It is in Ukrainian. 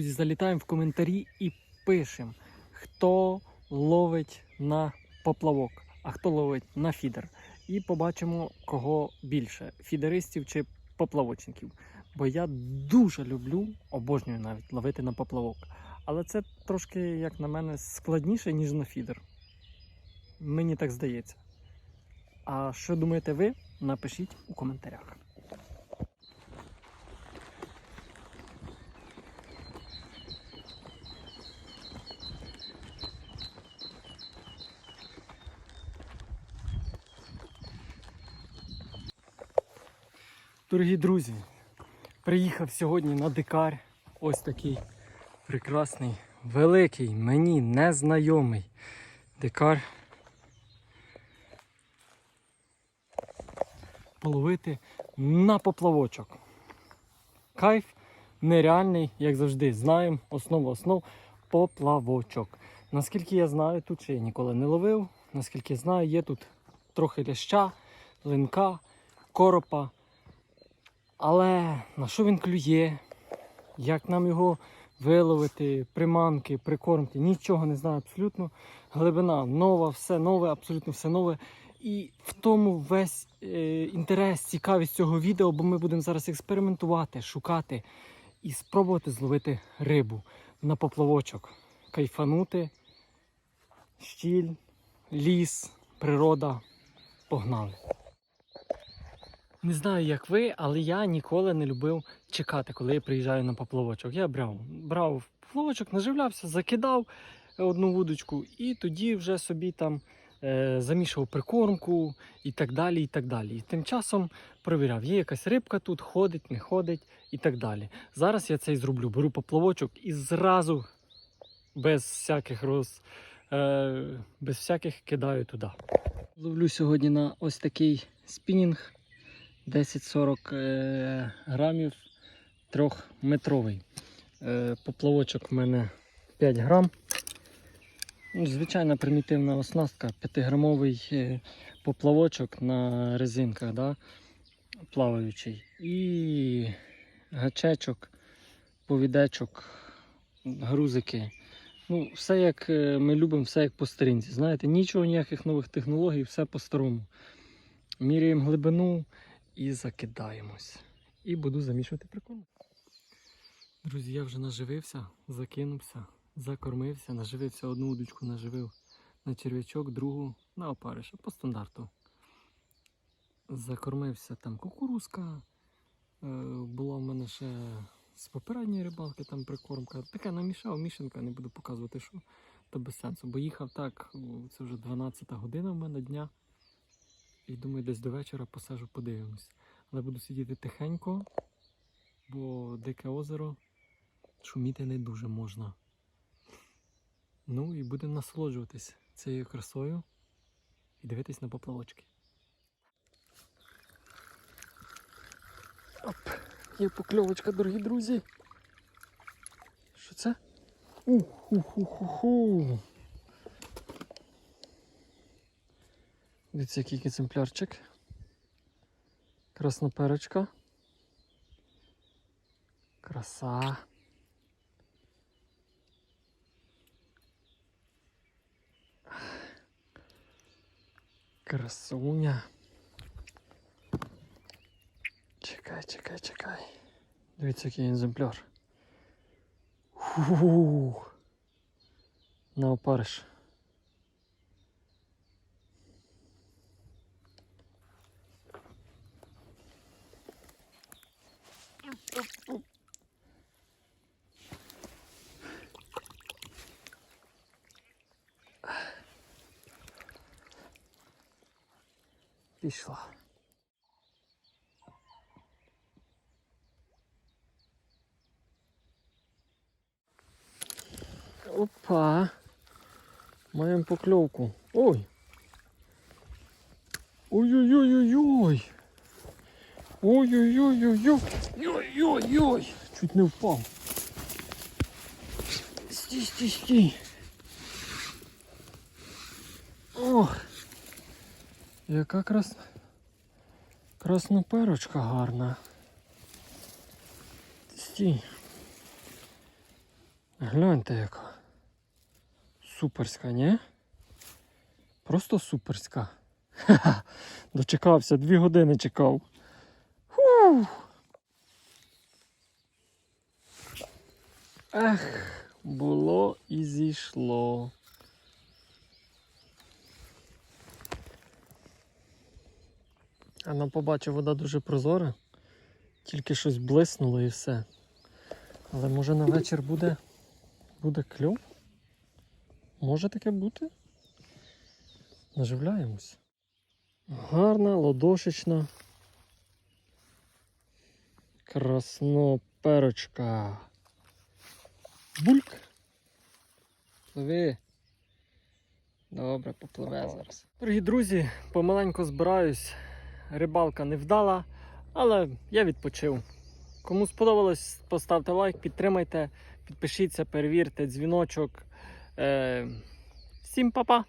Залітаємо в коментарі і пишемо, хто ловить на поплавок, а хто ловить на фідер. І побачимо, кого більше фідеристів чи поплавочників. Бо я дуже люблю, обожнюю навіть ловити на поплавок. Але це трошки, як на мене, складніше, ніж на фідер. Мені так здається. А що думаєте ви? Напишіть у коментарях. Дорогі друзі, приїхав сьогодні на дикар. Ось такий прекрасний, великий, мені незнайомий дикар. Половити на поплавочок. Кайф нереальний, як завжди, знаємо, основа основ поплавочок. Наскільки я знаю, тут ще я ніколи не ловив. Наскільки знаю, є тут трохи ляща, линка, коропа. Але на що він клює? Як нам його виловити, приманки, прикормки? Нічого не знаю абсолютно. Глибина нова, все нове, абсолютно все нове. І в тому весь е, інтерес, цікавість цього відео, бо ми будемо зараз експериментувати, шукати і спробувати зловити рибу на поплавочок, кайфанути, щіль, ліс, природа. Погнали! Не знаю, як ви, але я ніколи не любив чекати, коли я приїжджаю на поплавочок. Я брав, брав поплавочок, наживлявся, закидав одну вудочку і тоді вже собі там е, замішував прикормку і так далі. І так далі. І тим часом провіряв, є якась рибка тут, ходить, не ходить і так далі. Зараз я це і зроблю. Беру поплавочок і зразу без всяких роз, е, без всяких кидаю туди. Ловлю сьогодні на ось такий спінінг. 10-40 е, грамів трьохметровий. Е, Поплавочок в мене 5 грам. Ну, Звичайна примітивна оснастка, 5-грамовий е, поплавочок на резинках, да, плаваючий. І гачечок, повідечок, грузики. Ну, Все як ми любимо, все як по старинці. Знаєте, нічого, ніяких нових технологій, все по-старому. Міряємо глибину і закидаємось. І буду замішувати прикорм. Друзі, я вже наживився, закинувся, закормився, наживився одну удочку, наживив на черв'ячок, другу на опариша по стандарту. Закормився там кукурузка. Е, була в мене ще з попередньої рибалки там прикормка. Таке намішав, мішанка, не буду показувати, що то без сенсу. Бо їхав так, це вже 12 година в мене дня. І думаю, десь до вечора посажу, подивимось. Але буду сидіти тихенько, бо дике озеро шуміти не дуже можна. Ну і будемо насолоджуватись цією красою і дивитись на поплавочки. Оп, є покльовочка, дорогі друзі. Що це? Уху-ху-ху-ху. Дивіться, який екземплярчик. Красноперочка. Краса. Красуня. Чекай, чекай, чекай. Дивіться, який екземпляр. Фу. На опариш. Пішла. Опа. Маємо покльовку. Ой. Ой-ой-ой-ой-ой. Ой-ой-ой-ой-ой. Ой-ой-ой. Чуть не впав. Стій, стій, стій. Ох. Яка крас... красноперочка гарна. Стій. Гляньте яка. Суперська, ні? Просто суперська. Ха-ха. Дочекався, дві години чекав. Фу. Ех, було і зійшло. А нам побачив, вода дуже прозора. Тільки щось блиснуло і все. Але може на вечір буде, буде кльов? Може таке бути? Наживляємось. Гарна, лодошечна. Красноперочка. Бульк. Пливи. Добре, попливе зараз. Дорогі друзі, помаленьку збираюсь. Рибалка не вдала, але я відпочив. Кому сподобалось, поставте лайк, підтримайте, підпишіться, перевірте дзвіночок. Е, всім па-па!